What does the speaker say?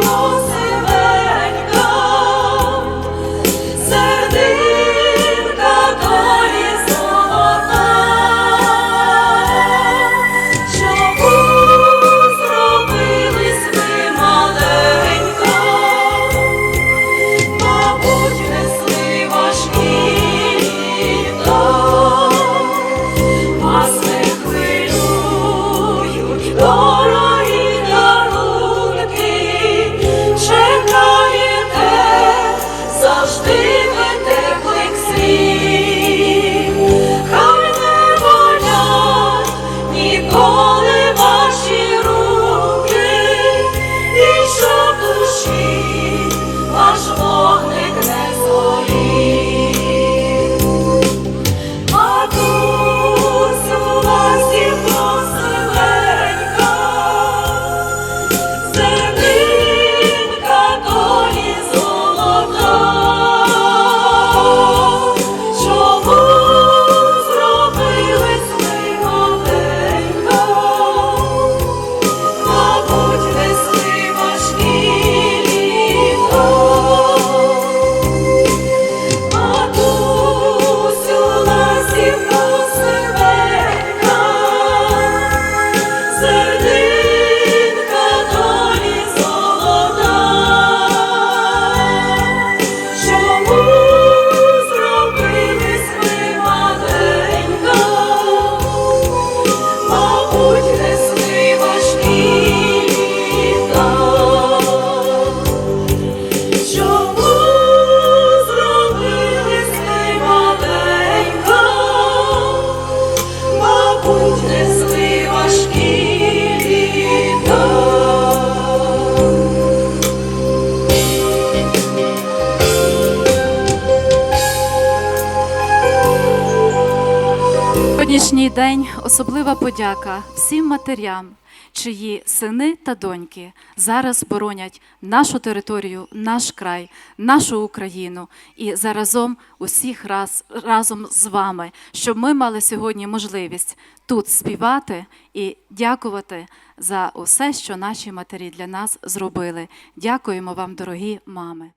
lost. Сьогоднішній день особлива подяка всім матерям, чиї сини та доньки зараз боронять нашу територію, наш край, нашу Україну і заразом усіх раз, разом з вами, щоб ми мали сьогодні можливість тут співати і дякувати за усе, що наші матері для нас зробили. Дякуємо вам, дорогі мами.